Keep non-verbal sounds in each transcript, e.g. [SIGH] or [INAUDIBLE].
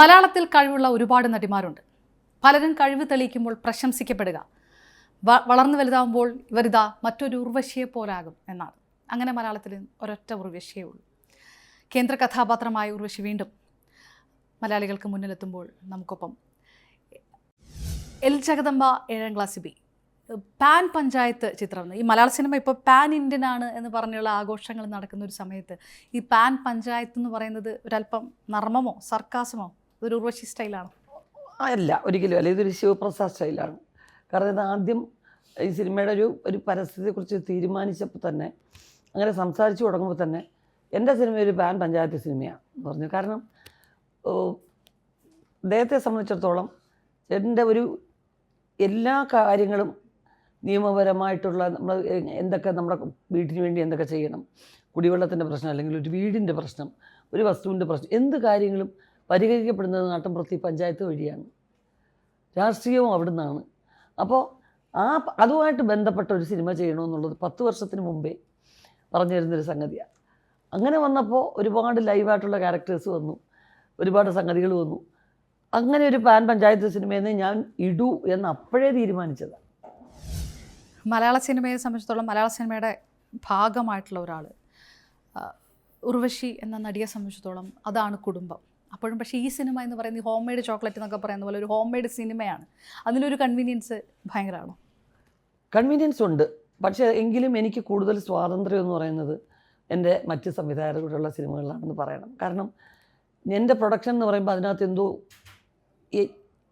മലയാളത്തിൽ കഴിവുള്ള ഒരുപാട് നടിമാരുണ്ട്. പലരും കഴിവ് തെളിയിക്കുമ്പോൾ പ്രശംസിക്കപ്പെടുക. വളർന്നു വലുതാവുമ്പോൾ ഇവരിതാ മറ്റൊരു ഉർവശിയെ പോലാകും എന്നാണ്. അങ്ങനെ മലയാളത്തിൽ ഒരൊറ്റ ഉർവശിയേ ഉള്ളൂ. കേന്ദ്ര കഥാപാത്രമായ ഉർവശി വീണ്ടും മലയാളികൾക്ക് മുന്നിലെത്തുമ്പോൾ നമുക്കൊപ്പം. എൽ ജഗദമ്പ ഏഴാം ക്ലാസ് ബി. പാൻ പഞ്ചായത്ത് ചിത്രം. ഈ മലയാള സിനിമ ഇപ്പോൾ പാൻ ഇന്ത്യൻ ആണ് എന്ന് പറഞ്ഞുള്ള ആഘോഷങ്ങൾ നടക്കുന്ന ഒരു സമയത്ത് ഈ പാൻ പഞ്ചായത്ത് എന്ന് പറയുന്നത് ഒരല്പം നർമ്മമോ സർക്കാസമോ ഒരു ഉർവശി സ്റ്റൈലാണ്. അല്ല ഒരിക്കലും. അല്ല ഇതൊരു ശിവപ്രസാദ് സ്റ്റൈലാണ്. കാരണം ഇത് ആദ്യം ഈ സിനിമയുടെ ഒരു ഒരു പരസ്യത്തെക്കുറിച്ച് തീരുമാനിച്ചപ്പോൾ തന്നെ അങ്ങനെ സംസാരിച്ചു തുടങ്ങുമ്പോൾ തന്നെ എന്റെ സിനിമ ഒരു പാൻ പഞ്ചായത്ത് സിനിമയാണ് എന്ന് പറഞ്ഞു. കാരണം അദ്ദേഹത്തെ സംബന്ധിച്ചിടത്തോളം ചേട്ടന്റെ ഒരു എല്ലാ കാര്യങ്ങളും നിയമപരമായിട്ടുള്ള നമ്മൾ എന്തൊക്കെ നമ്മുടെ വീട്ടിന് വേണ്ടി എന്തൊക്കെ ചെയ്യണം കുടിവെള്ളത്തിന്റെ പ്രശ്നം അല്ലെങ്കിൽ ഒരു വീടിന്റെ പ്രശ്നം ഒരു വസ്തുവിന്റെ പ്രശ്നം എന്ത് കാര്യങ്ങളും പരിഹരിക്കപ്പെടുന്നത് നാട്ടിൻപുറത്ത് ഈ പഞ്ചായത്ത് വഴിയാണ്. രാഷ്ട്രീയവും അവിടെ നിന്നാണ് അപ്പോൾ ആ അതുമായിട്ട് ബന്ധപ്പെട്ട ഒരു സിനിമ ചെയ്യണമെന്നുള്ളത് പത്ത് വർഷത്തിന് മുമ്പേ പറഞ്ഞു തരുന്നൊരു സംഗതിയാണ് അങ്ങനെ വന്നപ്പോൾ ഒരുപാട് ലൈവായിട്ടുള്ള ക്യാരക്ടേഴ്സ് വന്നു. ഒരുപാട് സംഗതികൾ വന്നു. അങ്ങനെ ഒരു പാൻ പഞ്ചായത്ത് സിനിമയെന്ന് ഞാൻ ഇടൂ എന്ന് അപ്പോഴേ തീരുമാനിച്ചതാണ് മലയാള സിനിമയെ സംബന്ധിച്ചിടത്തോളം മലയാള സിനിമയുടെ ഭാഗമായിട്ടുള്ള ഒരാൾ ഉർവശി എന്ന നടിയെ സംബന്ധിച്ചിടത്തോളം അതാണ് കുടുംബം. അപ്പോഴും പക്ഷേ ഈ സിനിമ എന്ന് പറയുന്നത് ഹോം മെയ്ഡ് ചോക്ലേറ്റ് എന്നൊക്കെ പറയുന്ന പോലെ ഒരു ഹോം മെയ്ഡ് സിനിമയാണ്. അതിലൊരു കൺവീനിയൻസ് ഭയങ്കരമാണോ കൺവീനിയൻസ് ഉണ്ട്. പക്ഷേ എങ്കിലും എനിക്ക് കൂടുതൽ സ്വാതന്ത്ര്യം എന്ന് പറയുന്നത് എന്റെ മറ്റ് സംവിധായകരോടുള്ള സിനിമകളിലാണെന്ന് പറയണം. കാരണം എന്റെ പ്രൊഡക്ഷൻ എന്ന് പറയുമ്പോൾ അതിനകത്ത് എന്തോ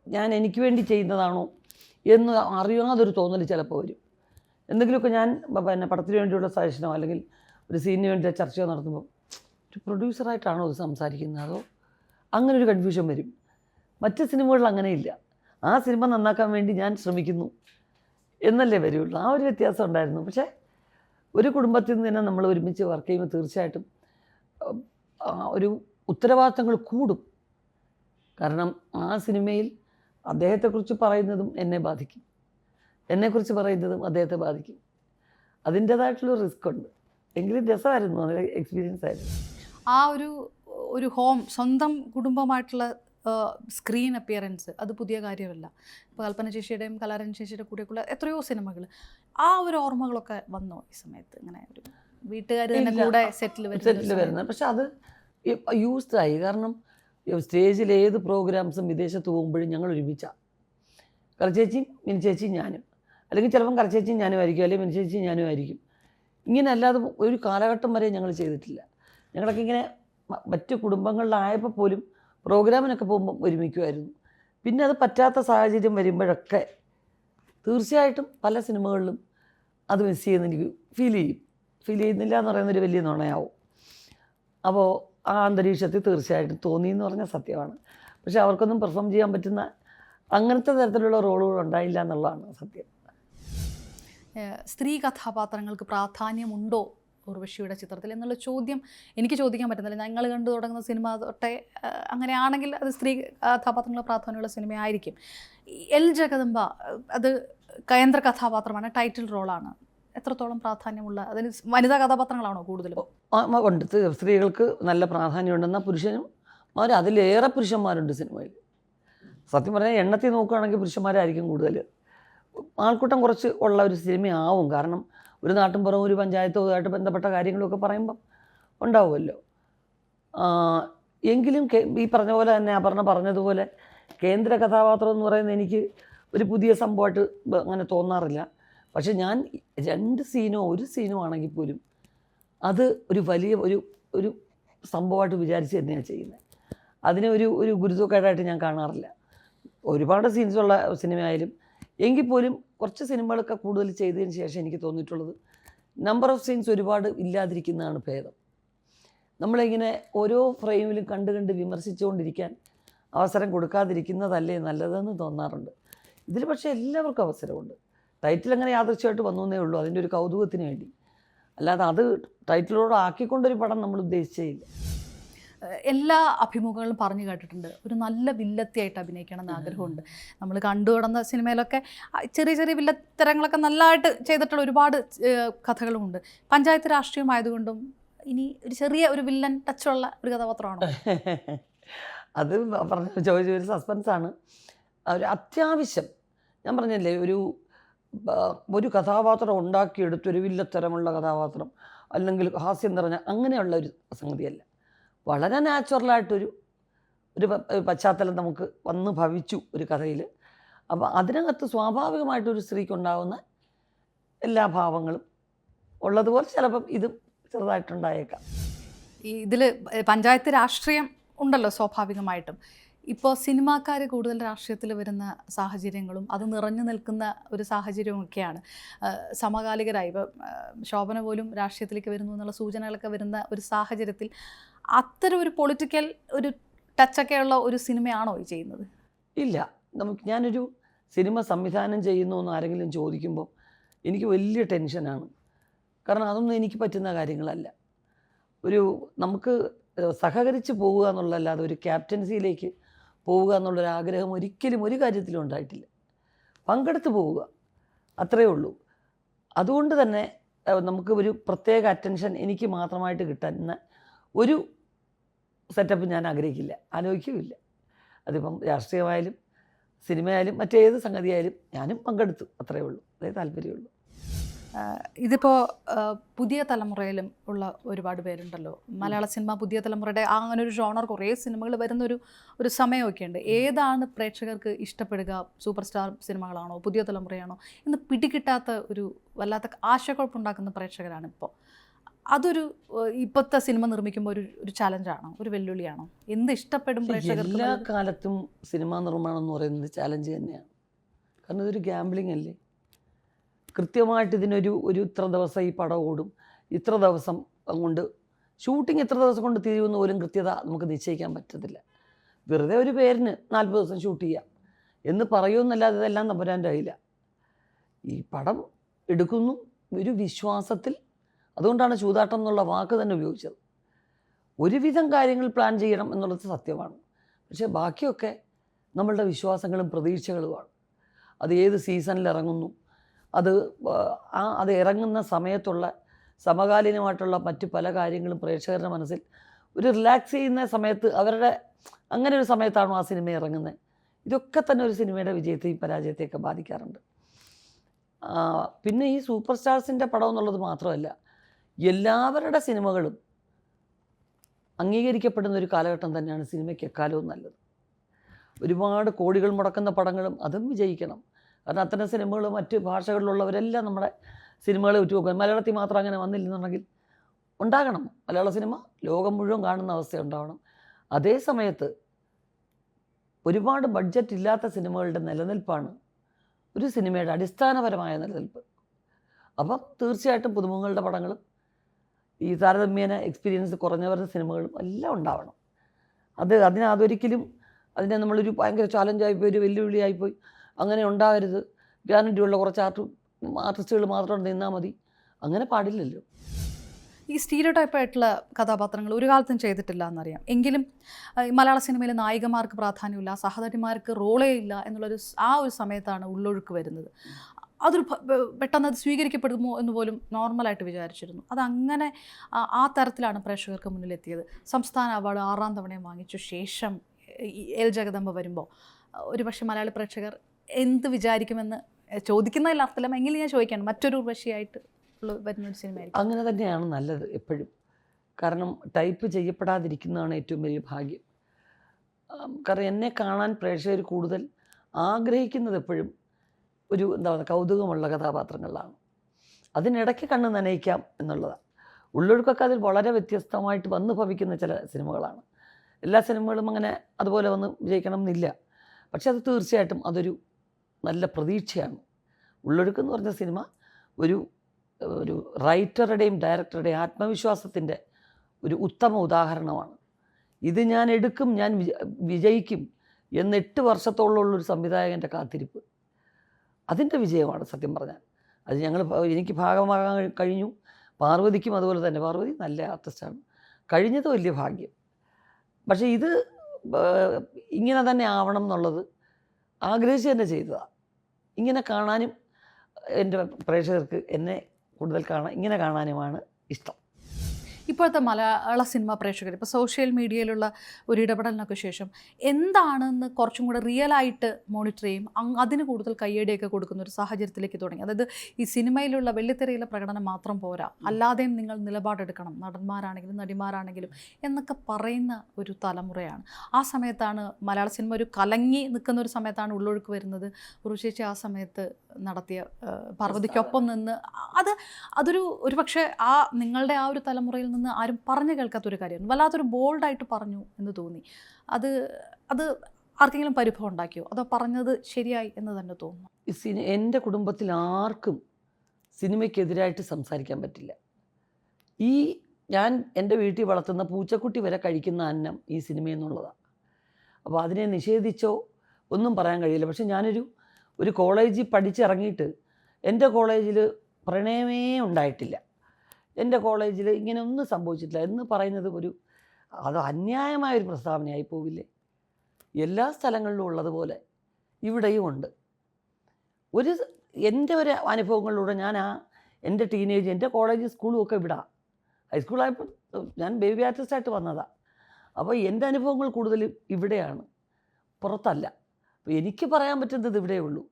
ഞാൻ എനിക്ക് വേണ്ടി ചെയ്യുന്നതാണോ എന്ന് അറിയാതൊരു തോന്നൽ ചിലപ്പോൾ വരും. എന്തെങ്കിലുമൊക്കെ ഞാൻ പിന്നെ പടത്തിന് വേണ്ടിയുള്ള സജഷനോ അല്ലെങ്കിൽ ഒരു സീനിന് വേണ്ടി ചർച്ചയോ നടത്തുമ്പോൾ ഒരു പ്രൊഡ്യൂസറായിട്ടാണോ ഇത് സംസാരിക്കുന്നത്? അതോ അങ്ങനെ ഒരു കൺഫ്യൂഷൻ വരും. മറ്റ് സിനിമകളിൽ അങ്ങനെയില്ല. ആ സിനിമ നന്നാക്കാൻ വേണ്ടി ഞാൻ ശ്രമിക്കുന്നു എന്നല്ലേ വരുള്ളൂ. ആ ഒരു വ്യത്യാസം ഉണ്ടായിരുന്നു. പക്ഷേ ഒരു കുടുംബത്തിൽ നിന്ന് തന്നെ നമ്മൾ ഒരുമിച്ച് വർക്ക് ചെയ്യുമ്പോൾ തീർച്ചയായിട്ടും ഒരു ഉത്തരവാദിത്തങ്ങൾ കൂടും. കാരണം ആ സിനിമയിൽ അദ്ദേഹത്തെക്കുറിച്ച് പറയുന്നതും എന്നെ ബാധിക്കും. എന്നെക്കുറിച്ച് പറയുന്നതും അദ്ദേഹത്തെ ബാധിക്കും. അതിന്റേതായിട്ടുള്ള റിസ്ക് ഉണ്ട്. എങ്കിലും രസമായിരുന്നു. എക്സ്പീരിയൻസ് ആയിരുന്നു. ആ ഒരു ഒരു ഹോം സ്വന്തം കുടുംബമായിട്ടുള്ള സ്ക്രീൻ അപ്പിയറൻസ് അത് പുതിയ കാര്യമല്ല. ഇപ്പോൾ കൽപ്പന ചേച്ചിയുടെയും കലാരൻ ചേച്ചിയുടെ കൂടെയൊക്കെയുള്ള എത്രയോ സിനിമകൾ ആ ഒരു ഓർമ്മകളൊക്കെ വന്നോ ഈ സമയത്ത്? ഇങ്ങനെ ഒരു വീട്ടുകാർ തന്നെ കൂടെ സെറ്റിൽ സെറ്റിൽ വരുന്നത് പക്ഷെ അത് യൂസ്ഡ് ആയി. കാരണം സ്റ്റേജിൽ ഏത് പ്രോഗ്രാംസും വിദേശത്ത് പോകുമ്പോഴും ഞങ്ങൾ ഒരുമിച്ചാണ് കറച്ചേച്ചിയും മിനി ചേച്ചി ഞാനും. അല്ലെങ്കിൽ ചിലപ്പം കറച്ചേച്ചിയും ഞാനും ആയിരിക്കും. അല്ലെങ്കിൽ മിനി ചേച്ചി ഞാനും ആയിരിക്കും. ഇങ്ങനെ അല്ലാതെ ഒരു കാലഘട്ടം വരെ ഞങ്ങൾ ചെയ്തിട്ടില്ല. ഞങ്ങളൊക്കെ ഇങ്ങനെ മറ്റ് കുടുംബങ്ങളിലായപ്പോൾ പോലും പ്രോഗ്രാമിനൊക്കെ പോകുമ്പോൾ ഒരുമിക്കുമായിരുന്നു. പിന്നെ അത് പറ്റാത്ത സാഹചര്യം വരുമ്പോഴൊക്കെ തീർച്ചയായിട്ടും പല സിനിമകളിലും അത് മിസ് ചെയ്യുന്ന എനിക്ക് ഫീൽ ചെയ്യും. ഫീൽ ചെയ്യുന്നില്ല എന്ന് പറയുന്നൊരു വലിയ നുണയാവും. അപ്പോൾ ആ അന്തരീക്ഷത്തിൽ തീർച്ചയായിട്ടും തോന്നി എന്ന് പറഞ്ഞാൽ സത്യമാണ്. പക്ഷേ അവർക്കൊന്നും പെർഫോം ചെയ്യാൻ പറ്റുന്ന അങ്ങനത്തെ തരത്തിലുള്ള റോളുകൾ ഉണ്ടായില്ല എന്നുള്ളതാണ് സത്യം. സ്ത്രീ കഥാപാത്രങ്ങൾക്ക് പ്രാധാന്യമുണ്ടോ ഉർവശിയുടെ ചിത്രത്തിൽ എന്നുള്ള ചോദ്യം എനിക്ക് ചോദിക്കാൻ പറ്റുന്നില്ല. ഞങ്ങൾ കണ്ടു തുടങ്ങുന്ന സിനിമ തൊട്ടേ അങ്ങനെയാണെങ്കിൽ അത് സ്ത്രീ കഥാപാത്രങ്ങളെ പ്രാധാന്യമുള്ള സിനിമയായിരിക്കും. എൽ ജഗദമ്പ അത് കേന്ദ്ര കഥാപാത്രമാണ് ടൈറ്റിൽ റോളാണ്. എത്രത്തോളം പ്രാധാന്യമുള്ള അതിന് വനിതാ കഥാപാത്രങ്ങളാണോ കൂടുതലും? ഉണ്ട്. സ്ത്രീകൾക്ക് നല്ല പ്രാധാന്യമുണ്ടെന്നാൽ പുരുഷനും അവർ അതിലേറെ പുരുഷന്മാരുണ്ട് സിനിമയിൽ. സത്യം പറഞ്ഞാൽ എണ്ണത്തിൽ നോക്കുകയാണെങ്കിൽ പുരുഷന്മാരായിരിക്കും കൂടുതൽ. ആൾക്കൂട്ടം കുറച്ച് ഉള്ള ഒരു സിനിമയാവും. കാരണം ഒരു നാട്ടും പുറവും ഒരു പഞ്ചായത്തോ ഇതുമായിട്ട് ബന്ധപ്പെട്ട കാര്യങ്ങളൊക്കെ പറയുമ്പം ഉണ്ടാവുമല്ലോ. എങ്കിലും ഈ പറഞ്ഞ പോലെ തന്നെ അപർണ പറഞ്ഞതുപോലെ കേന്ദ്ര കഥാപാത്രം എന്ന് പറയുന്നത് എനിക്ക് ഒരു പുതിയ സംഭവമായിട്ട് അങ്ങനെ തോന്നാറില്ല. പക്ഷെ ഞാൻ രണ്ട് സീനോ ഒരു സീനോ ആണെങ്കിൽ പോലും അത് ഒരു വലിയ ഒരു ഒരു സംഭവമായിട്ട് വിചാരിച്ച് തന്നെയാണ് ചെയ്യുന്നത്. അതിനെ ഒരു ഒരു ഗുരുതൂക്കേടായിട്ട് ഞാൻ കാണാറില്ല. ഒരുപാട് സീൻസുള്ള സിനിമയായാലും എങ്കിൽ പോലും കുറച്ച് സിനിമകളൊക്കെ കൂടുതൽ ചെയ്തതിന് ശേഷം എനിക്ക് തോന്നിയിട്ടുള്ളത് നമ്പർ ഓഫ് സീൻസ് ഒരുപാട് ഇല്ലാതിരിക്കുന്നതാണ് ഭേദം. നമ്മളിങ്ങനെ ഓരോ ഫ്രെയിമിലും കണ്ട് കണ്ട് വിമർശിച്ചുകൊണ്ടിരിക്കാൻ അവസരം കൊടുക്കാതിരിക്കുന്നതല്ലേ നല്ലതെന്ന് തോന്നാറുണ്ട്. ഇതിൽ പക്ഷേ എല്ലാവർക്കും അവസരമുണ്ട്. ടൈറ്റിൽ അങ്ങനെ യാദൃശ്യമായിട്ട് വന്നു എന്നേ ഉള്ളൂ. അതിന്റെ ഒരു കൗതുകത്തിന് വേണ്ടി. അല്ലാതെ അത് ടൈറ്റിലോട് ആക്കിക്കൊണ്ടൊരു പടം നമ്മൾ ഉദ്ദേശിച്ചേയില്ല ഏഹ് എല്ലാ അഭിമുഖങ്ങളും പറഞ്ഞു കേട്ടിട്ടുണ്ട്. ഒരു നല്ല വില്ലത്തിയായിട്ട് അഭിനയിക്കണം എന്ന് ആഗ്രഹമുണ്ട് നമ്മൾ കണ്ടു കിടന്ന സിനിമയിലൊക്കെ ചെറിയ ചെറിയ വില്ലത്തരങ്ങളൊക്കെ നല്ലതായിട്ട് ചെയ്തിട്ടുള്ള ഒരുപാട് കഥകളുമുണ്ട്. പഞ്ചായത്ത് രാഷ്ട്രീയമായതുകൊണ്ടും ഇനി ഒരു ചെറിയ ഒരു വില്ലൻ ടച്ചുള്ള ഒരു കഥാപാത്രമാണോ? [LAUGHS] അത് പറഞ്ഞ ചോദിച്ച ഒരു സസ്പെൻസാണ്. ഒരു അത്യാവശ്യം ഞാൻ പറഞ്ഞില്ലേ ഒരു ഒരു കഥാപാത്രം ഉണ്ടാക്കിയെടുത്ത് ഒരു വില്ലത്തരമുള്ള കഥാപാത്രം അല്ലെങ്കിൽ ഹാസ്യം നിറഞ്ഞ അങ്ങനെയുള്ള ഒരു സംഗതിയല്ല. വളരെ നാച്ചുറലായിട്ടൊരു ഒരു പശ്ചാത്തലം നമുക്ക് വന്ന് ഭവിച്ചു ഒരു കഥയിൽ അപ്പോൾ അതിനകത്ത് സ്വാഭാവികമായിട്ടൊരു സ്ത്രീക്കുണ്ടാകുന്ന എല്ലാ ഭാവങ്ങളും ഉള്ളതുപോലെ ചിലപ്പം ഇതും ചെറുതായിട്ടുണ്ടായേക്കാം. ഇതിൽ പഞ്ചായത്ത് രാഷ്ട്രീയം ഉണ്ടല്ലോ സ്വാഭാവികമായിട്ടും. ഇപ്പോൾ സിനിമാക്കാർ കൂടുതൽ രാഷ്ട്രീയത്തിൽ വരുന്ന സാഹചര്യങ്ങളും അത് നിറഞ്ഞു നിൽക്കുന്ന ഒരു സാഹചര്യവും ഒക്കെയാണ് സമകാലികരായി. ഇപ്പോൾ ശോഭന പോലും രാഷ്ട്രീയത്തിലേക്ക് വരുന്നു എന്നുള്ള സൂചനകളൊക്കെ വരുന്ന ഒരു സാഹചര്യത്തിൽ അത്തരം ഒരു പൊളിറ്റിക്കൽ ഒരു ടച്ചൊക്കെയുള്ള ഒരു സിനിമയാണോ ഈ ചെയ്യുന്നത്? ഇല്ല. നമുക്ക് ഞാനൊരു സിനിമ സംവിധാനം ചെയ്യുന്നു എന്ന് ആരെങ്കിലും ചോദിക്കുമ്പോൾ എനിക്ക് വലിയ ടെൻഷനാണ് കാരണം അതൊന്നും എനിക്ക് പറ്റുന്ന കാര്യങ്ങളല്ല. ഒരു നമുക്ക് സഹകരിച്ച് പോവുക എന്നുള്ളതല്ലാതെ ഒരു ക്യാപ്റ്റൻസിയിലേക്ക് പോവുക എന്നുള്ളൊരു ആഗ്രഹം ഒരിക്കലും ഒരു കാര്യത്തിലും ഉണ്ടായിട്ടില്ല. പങ്കെടുത്ത് പോവുക. അത്രയേ ഉള്ളൂ. അതുകൊണ്ട് തന്നെ നമുക്ക് ഒരു പ്രത്യേക അറ്റൻഷൻ എനിക്ക് മാത്രമായിട്ട് കിട്ടുന്ന ഒരു സെറ്റപ്പ് ഞാൻ ആഗ്രഹിക്കില്ല. ആലോചിക്കുമില്ല അതിപ്പം രാഷ്ട്രീയമായാലും സിനിമയായാലും മറ്റേത് സംഗതിയായാലും ഞാനും പങ്കെടുത്തു. അത്രയേ ഉള്ളൂ. അതേ താല്പര്യമുള്ളൂ. ഇതിപ്പോൾ പുതിയ തലമുറയിലും ഉള്ള ഒരുപാട് പേരുണ്ടല്ലോ. മലയാള സിനിമ പുതിയ തലമുറയുടെ ആ അങ്ങനെ ഒരു ജോണർ കുറേ സിനിമകൾ വരുന്ന ഒരു ഒരു സമയമൊക്കെ ഉണ്ട്. ഏതാണ് പ്രേക്ഷകർക്ക് ഇഷ്ടപ്പെടുക? സൂപ്പർ സ്റ്റാർ സിനിമകളാണോ? പുതിയ തലമുറയാണോ? എന്ന് പിടികിട്ടാത്ത ഒരു വല്ലാത്ത ആശയക്കുഴപ്പമുണ്ടാക്കുന്ന പ്രേക്ഷകരാണ് ഇപ്പോൾ അതൊരു ഇപ്പോഴത്തെ സിനിമ നിർമ്മിക്കുമ്പോൾ ഒരു ഒരു ചലഞ്ചാണോ? ഒരു വെല്ലുവിളിയാണോ? എന്ത് ഇഷ്ടപ്പെടും എല്ലാ? കാലത്തും സിനിമാ നിർമ്മാണം എന്ന് പറയുന്നത് ചാലഞ്ച് തന്നെയാണ്. കാരണം ഇതൊരു ഗാംബ്ലിംഗ് അല്ലേ? കൃത്യമായിട്ട് ഇതിനൊരു ഒരു ഇത്ര ദിവസം ഈ പടം ഓടും. ഇത്ര ദിവസം കൊണ്ട് ഷൂട്ടിംഗ് എത്ര ദിവസം കൊണ്ട് തീരുമെന്ന് പോലും കൃത്യത നമുക്ക് നിശ്ചയിക്കാൻ പറ്റത്തില്ല. വെറുതെ ഒരു പേരിന് നാൽപ്പത് ദിവസം ഷൂട്ട് ചെയ്യാം. എന്ന് പറയുമെന്നല്ലാതെ ഇതെല്ലാം തമ്പുരാന്റെ കയ്യില്ല ഈ പടം എടുക്കുന്നു. ഒരു വിശ്വാസത്തിൽ അതുകൊണ്ടാണ് ചൂതാട്ടം എന്നുള്ള വാക്ക് തന്നെ ഉപയോഗിച്ചത്. ഒരുവിധം കാര്യങ്ങൾ പ്ലാൻ ചെയ്യണം എന്നുള്ളത് സത്യമാണ്. പക്ഷേ ബാക്കിയൊക്കെ നമ്മളുടെ വിശ്വാസങ്ങളും പ്രതീക്ഷകളുമാണ്. അത് ഏത് സീസണിൽ ഇറങ്ങുന്നു അത് ആ അത് ഇറങ്ങുന്ന സമയത്തുള്ള സമകാലീനമായിട്ടുള്ള മറ്റ് പല കാര്യങ്ങളും പ്രേക്ഷകരുടെ മനസ്സിൽ ഒരു റിലാക്സ് ചെയ്യുന്ന സമയത്ത് അവരുടെ അങ്ങനെ ഒരു സമയത്താണോ ആ സിനിമ ഇറങ്ങുന്നത്? ഇതൊക്കെ തന്നെ ഒരു സിനിമയുടെ വിജയത്തെയും പരാജയത്തെയൊക്കെ ബാധിക്കാറുണ്ട്. പിന്നെ ഈ സൂപ്പർ സ്റ്റാർസിന്റെ പടം എന്നുള്ളത് മാത്രമല്ല എല്ലാവരുടെ സിനിമകളും അംഗീകരിക്കപ്പെടുന്ന ഒരു കാലഘട്ടം തന്നെയാണ് സിനിമയ്ക്ക് എക്കാലവും നല്ലത്. ഒരുപാട് കോടികൾ മുടക്കുന്ന പടങ്ങളും അതും വിജയിക്കണം. കാരണം അത്തരം സിനിമകൾ മറ്റ് ഭാഷകളിലുള്ളവരെല്ലാം നമ്മുടെ സിനിമകളെ ഉറ്റുപോക്കുക മലയാളത്തിൽ മാത്രം അങ്ങനെ വന്നില്ലെന്നുണ്ടെങ്കിൽ ഉണ്ടാകണം. മലയാള സിനിമ ലോകം മുഴുവൻ കാണുന്ന അവസ്ഥ ഉണ്ടാവണം അതേ സമയത്ത് ഒരുപാട് ബഡ്ജറ്റ് ഇല്ലാത്ത സിനിമകളുടെ നിലനിൽപ്പാണ് ഒരു സിനിമയുടെ അടിസ്ഥാനപരമായ നിലനിൽപ്പ്. അപ്പം തീർച്ചയായിട്ടും പുതുമുഖങ്ങളുടെ പടങ്ങളും ഈ താരതമ്യേന എക്സ്പീരിയൻസ് കുറഞ്ഞവരുടെ സിനിമകളും എല്ലാം ഉണ്ടാവണം. അത് അതിനെ അതിനെ നമ്മളൊരു ഭയങ്കര ചാലഞ്ചായിപ്പോയി ഒരു വെല്ലുവിളിയായിപ്പോയി അങ്ങനെ ഉണ്ടാകരുത് ഗ്യാരണ്ടിയുള്ള കുറച്ച് ആർട്ട് ആർട്ടിസ്റ്റുകൾ മാത്രം നിന്നാൽ മതി. അങ്ങനെ പാടില്ലല്ലോ. ഈ സ്റ്റീരിയോ ടൈപ്പായിട്ടുള്ള കഥാപാത്രങ്ങൾ ഒരു കാലത്തും ചെയ്തിട്ടില്ല എന്നറിയാം. എങ്കിലും മലയാള സിനിമയിലെ നായികമാർക്ക് പ്രാധാന്യമില്ല സഹനടിമാർക്ക് റോളേ ഇല്ല എന്നുള്ളൊരു ആ ഒരു സമയത്താണ് ഉള്ളൊഴുക്ക് വരുന്നത്. അതൊരു പെട്ടെന്ന് അത് സ്വീകരിക്കപ്പെടുമോ എന്ന് പോലും നോർമലായിട്ട് വിചാരിച്ചിരുന്നു. അതങ്ങനെ ആ- തരത്തിലാണ് പ്രേക്ഷകർക്ക് മുന്നിലെത്തിയത്. സംസ്ഥാന അവാർഡ് ആറാം തവണയും വാങ്ങിച്ച ശേഷം എൽ ജഗദമ്പ വരുമ്പോൾ ഒരുപക്ഷെ മലയാളി പ്രേക്ഷകർ എന്ത് വിചാരിക്കുമെന്ന് ചോദിക്കുന്നതിൽ അർത്ഥമില്ല. എങ്കിലും ഞാൻ ചോദിക്കാണ്. മറ്റൊരു ഉർവശിയായിട്ട് വരുന്ന ഒരു സിനിമയായിരിക്കും. അങ്ങനെ തന്നെയാണ് നല്ലത് എപ്പോഴും. കാരണം ടൈപ്പ് ചെയ്യപ്പെടാതിരിക്കുന്നതാണ് ഏറ്റവും വലിയ ഭാഗ്യം. കാരണം എന്നെ കാണാൻ പ്രേക്ഷകർ കൂടുതൽ ആഗ്രഹിക്കുന്നത് എപ്പോഴും ഒരു എന്താ പറയുക കൗതുകമുള്ള കഥാപാത്രങ്ങളിലാണ് അതിനിടയ്ക്ക് കണ്ണ് നനയിക്കാം എന്നുള്ളതാണ്. ഉള്ളൊഴുക്കൊക്കെ അതിൽ വളരെ വ്യത്യസ്തമായിട്ട് വന്ന് ഭവിക്കുന്ന ചില സിനിമകളാണ്. എല്ലാ സിനിമകളും അങ്ങനെ അതുപോലെ വന്ന് വിജയിക്കണം എന്നില്ല. പക്ഷെ അത് തീർച്ചയായിട്ടും അതൊരു നല്ല പ്രതീക്ഷയാണ്. ഉള്ളൊഴുക്ക് എന്ന് പറഞ്ഞ സിനിമ ഒരു ഒരു റൈറ്ററുടെയും ഡയറക്ടറുടെയും ആത്മവിശ്വാസത്തിന്റെ ഒരു ഉത്തമ ഉദാഹരണമാണ്. ഇത് ഞാൻ എടുക്കും ഞാൻ വിജയിക്കും എന്ന് എട്ട് വർഷത്തോളമുള്ളൊരു സംവിധായകന്റെ കാത്തിരിപ്പ്. അതിന്റെ വിജയമാണ് സത്യം പറഞ്ഞാൽ. അത് ഞങ്ങൾ എനിക്ക് ഭാഗമാകാൻ കഴിഞ്ഞു. പാർവതിക്കും അതുപോലെ തന്നെ. പാർവതി നല്ല ആർട്ടിസ്റ്റാണ്. കഴിഞ്ഞത് വലിയ ഭാഗ്യം. പക്ഷേ ഇത് ഇങ്ങനെ തന്നെ ആവണം എന്നുള്ളത് ആഗ്രഹിച്ച് തന്നെ ചെയ്തതാണ് ഇങ്ങനെ കാണാനും എന്റെ പ്രേക്ഷകർക്ക് എന്നെ കൂടുതൽ കാണാൻ ഇങ്ങനെ കാണാനുമാണ് ഇഷ്ടം. ഇപ്പോഴത്തെ മലയാള സിനിമ പ്രേക്ഷകർ ഇപ്പോൾ സോഷ്യൽ മീഡിയയിലുള്ള ഒരു ഇടപെടലിനൊക്കെ ശേഷം എന്താണെന്ന് കുറച്ചും കൂടെ റിയൽ ആയിട്ട് മോണിറ്റർ ചെയ്യും? അതിന് കൂടുതൽ കയ്യടിയൊക്കെ കൊടുക്കുന്ന ഒരു സാഹചര്യത്തിലേക്ക് തുടങ്ങി. അതായത് ഈ സിനിമയിലുള്ള വെള്ളിത്തിരയിലെ പ്രകടനം മാത്രം പോരാ. അല്ലാതെയും നിങ്ങൾ നിലപാടെടുക്കണം. നടന്മാരാണെങ്കിലും നടിമാരാണെങ്കിലും എന്നൊക്കെ പറയുന്ന ഒരു തലമുറയാണ്. ആ സമയത്താണ് മലയാള സിനിമ ഒരു കലങ്ങി നിൽക്കുന്ന ഒരു സമയത്താണ് ഉള്ളൊഴുക്ക് വരുന്നത്. ഉറുചേച്ചി ആ സമയത്ത് നടത്തിയ പാർവതിക്കൊപ്പം നിന്ന് അത് അതൊരു ഒരു പക്ഷേ ആ നിങ്ങളുടെ ആ ഒരു തലമുറയിൽ നിന്ന് ആരും പറഞ്ഞു കേൾക്കാത്തൊരു കാര്യമാണ് വല്ലാത്തൊരു ബോൾഡായിട്ട് പറഞ്ഞു എന്ന് തോന്നി. അത് അത് ആർക്കെങ്കിലും പരിഭവം ഉണ്ടാക്കിയോ? അതോ പറഞ്ഞത് ശരിയായി എന്ന് തന്നെ തോന്നുന്നു? സിനി എന്റെ കുടുംബത്തിൽ ആർക്കും സിനിമയ്ക്കെതിരായിട്ട് സംസാരിക്കാൻ പറ്റില്ല. ഈ ഞാൻ എന്റെ വീട്ടിൽ വളർത്തുന്ന പൂച്ചക്കുട്ടി വരെ കഴിക്കുന്ന അന്നം ഈ സിനിമയെന്നുള്ളതാണ് അപ്പോൾ അതിനെ നിഷേധിച്ചോ ഒന്നും പറയാൻ കഴിയില്ല. പക്ഷെ ഞാനൊരു ഒരു കോളേജിൽ പഠിച്ചിറങ്ങിയിട്ട് എന്റെ കോളേജിൽ പ്രണയമേ ഉണ്ടായിട്ടില്ല. എന്റെ കോളേജിൽ ഇങ്ങനെ ഒന്നും സംഭവിച്ചിട്ടില്ല എന്ന് പറയുന്നത് ഒരു അത് അന്യായമായൊരു പ്രസ്താവനയായി പോവില്ലേ? എല്ലാ സ്ഥലങ്ങളിലും ഉള്ളതുപോലെ ഇവിടെയും ഉണ്ട്. ഒരു എന്റെ ഒരു അനുഭവങ്ങളിലൂടെ ഞാൻ ആ എന്റെ ടീനേജ് എന്റെ കോളേജ് സ്കൂളും ഒക്കെ ഇവിടെ ഹൈസ്കൂളായപ്പോൾ ഞാൻ ബേബി ആർട്ടിസ്റ്റായിട്ട് വന്നതാണ് അപ്പോൾ എന്റെ അനുഭവങ്ങൾ കൂടുതലും ഇവിടെയാണ്. പുറത്തല്ല. അപ്പോൾ എനിക്ക് പറയാൻ പറ്റുന്നത് ഇവിടെയുള്ളൂ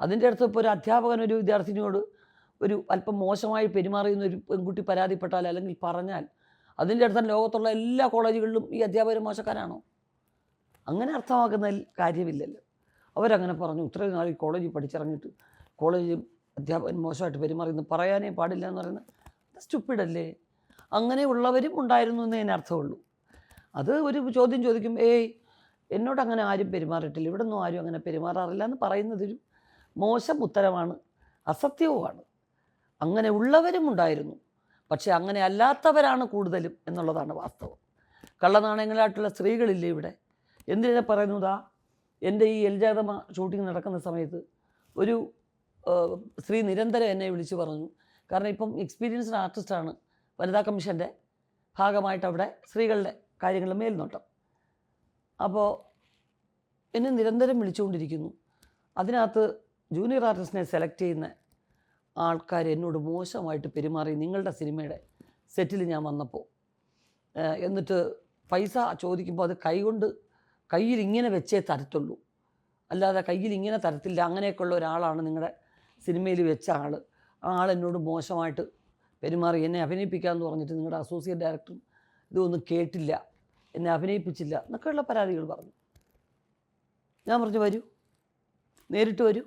അതിന്റെ അടുത്ത് ഇപ്പോൾ ഒരു അധ്യാപകൻ ഒരു വിദ്യാർത്ഥിനിയോട് ഒരു അല്പം മോശമായി പെരുമാറിയുന്ന ഒരു പെൺകുട്ടി പരാതിപ്പെട്ടാൽ അല്ലെങ്കിൽ പറഞ്ഞാൽ അതിന്റെ അടുത്ത ലോകത്തുള്ള എല്ലാ കോളേജുകളിലും ഈ അധ്യാപകർ മോശക്കാരാണോ? അങ്ങനെ അർത്ഥമാക്കുന്നതിൽ കാര്യമില്ലല്ലോ. അവരങ്ങനെ പറഞ്ഞു ഇത്രയും നാൾ ഈ കോളേജിൽ പഠിച്ചിറങ്ങിയിട്ട് കോളേജിൽ അധ്യാപകൻ മോശമായിട്ട് പെരുമാറിയെന്ന് പറയാനേ പാടില്ല എന്ന് പറയുന്നത് സ്റ്റുപ്പിഡല്ലേ അങ്ങനെയുള്ളവരും ഉണ്ടായിരുന്നു എന്നേ അർത്ഥമുള്ളൂ. അത് ഒരു ചോദ്യം ചോദിക്കും ഏയ് എന്നോട് അങ്ങനെ ആരും പെരുമാറിയിട്ടില്ല. ഇവിടെ ഒന്നും ആരും അങ്ങനെ പെരുമാറാറില്ല എന്ന് പറയുന്നതൊരു മോശം ഉത്തരമാണ് അസത്യവുമാണ്. അങ്ങനെ ഉള്ളവരും ഉണ്ടായിരുന്നു. പക്ഷേ അങ്ങനെ അല്ലാത്തവരാണ് കൂടുതലും എന്നുള്ളതാണ് വാസ്തവം. കള്ളനാണയങ്ങളായിട്ടുള്ള സ്ത്രീകളില്ലേ ഇവിടെ? എന്തിനാ പറയുന്നതാ എന്റെ ഈ എൽജാതമ ഷൂട്ടിംഗ് നടക്കുന്ന സമയത്ത് ഒരു സ്ത്രീ നിരന്തരം എന്നെ വിളിച്ചു പറഞ്ഞു. കാരണം ഇപ്പം എക്സ്പീരിയൻസ്ഡ് ആർട്ടിസ്റ്റാണ് വനിതാ കമ്മീഷന്റെ ഭാഗമായിട്ട് അവിടെ സ്ത്രീകളുടെ കാര്യങ്ങൾ മേൽനോട്ടം. അപ്പോൾ എന്നെ നിരന്തരം വിളിച്ചുകൊണ്ടിരിക്കുന്നു. അതിനകത്ത് ജൂനിയർ ആർട്ടിസ്റ്റിനെ സെലക്ട് ചെയ്യുന്ന ആൾക്കാർ എന്നോട് മോശമായിട്ട് പെരുമാറി നിങ്ങളുടെ സിനിമയുടെ സെറ്റിൽ ഞാൻ വന്നപ്പോൾ. എന്നിട്ട് പൈസ ചോദിക്കുമ്പോൾ അത് കൈകൊണ്ട് കയ്യിൽ ഇങ്ങനെ വെച്ചേ തരത്തുള്ളൂ. അല്ലാതെ കയ്യിൽ ഇങ്ങനെ തരത്തില്ല. അങ്ങനെയൊക്കെയുള്ള ഒരാളാണ് നിങ്ങളുടെ സിനിമയിൽ വെച്ച ആൾ ആ ആൾ എന്നോട് മോശമായിട്ട് പെരുമാറി എന്നെ അഭിനയിപ്പിക്കാമെന്ന് പറഞ്ഞിട്ട് നിങ്ങളുടെ അസോസിയേറ്റ് ഡയറക്ടറും ഇതൊന്നും കേട്ടില്ല. എന്നെ അഭിനയിപ്പിച്ചില്ല എന്നൊക്കെയുള്ള പരാതികൾ പറഞ്ഞു. ഞാൻ പറഞ്ഞു വരൂ. നേരിട്ട് വരൂ.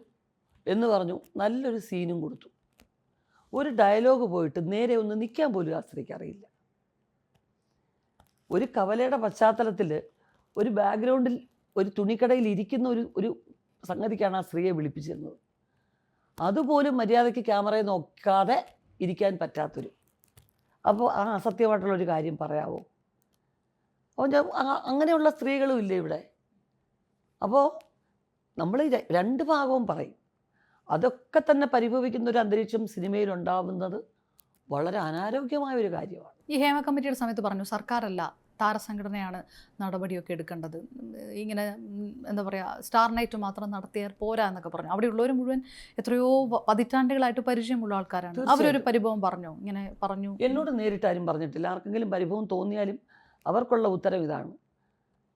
എന്ന് പറഞ്ഞു. നല്ലൊരു സീനും കൊടുത്തു. ഒരു ഡയലോഗ് പോയിട്ട് നേരെ ഒന്ന് നിൽക്കാൻ പോലും ആ സ്ത്രീക്ക് അറിയില്ല. ഒരു കവലയുടെ പശ്ചാത്തലത്തിൽ ഒരു ബാക്ക്ഗ്രൗണ്ടിൽ ഒരു തുണിക്കടയിൽ ഇരിക്കുന്ന ഒരു ഒരു സംഗതിക്കാണ് ആ സ്ത്രീയെ വിളിപ്പിച്ചിരുന്നത്. അതുപോലും മര്യാദയ്ക്ക് ക്യാമറയെ നോക്കാതെ ഇരിക്കാൻ പറ്റാത്തൊരു. അപ്പോൾ ആ അസത്യമായിട്ടുള്ളൊരു കാര്യം പറയാവോ? അപ്പോൾ അങ്ങനെയുള്ള സ്ത്രീകളും ഇല്ലേ ഇവിടെ? അപ്പോൾ നമ്മൾ രണ്ട് ഭാഗവും പറയും. അതൊക്കെ തന്നെ പരിഭവിക്കുന്ന ഒരു അന്തരീക്ഷം സിനിമയിൽ ഉണ്ടാവുന്നത് വളരെ അനാരോഗ്യമായ ഒരു കാര്യമാണ്. ഈ ഹേമ കമ്മിറ്റിയുടെ സമയത്ത് പറഞ്ഞു സർക്കാരല്ല താരസംഘടനയാണ് നടപടിയൊക്കെ എടുക്കേണ്ടത്. ഇങ്ങനെ എന്താ പറയുക സ്റ്റാർ നൈറ്റ് മാത്രം നടത്തിയാൽ പോരാ എന്നൊക്കെ പറഞ്ഞു. അവിടെയുള്ളവർ മുഴുവൻ എത്രയോ പതിറ്റാണ്ടുകളായിട്ട് പരിചയമുള്ള ആൾക്കാരാണ്. അവരൊരു. പരിഭവം പറഞ്ഞു? ഇങ്ങനെ പറഞ്ഞു? എന്നോട് നേരിട്ട് ആരും പറഞ്ഞിട്ടില്ല. ആർക്കെങ്കിലും പരിഭവം തോന്നിയാലും അവർക്കുള്ള ഉത്തരം ഇതാണ്.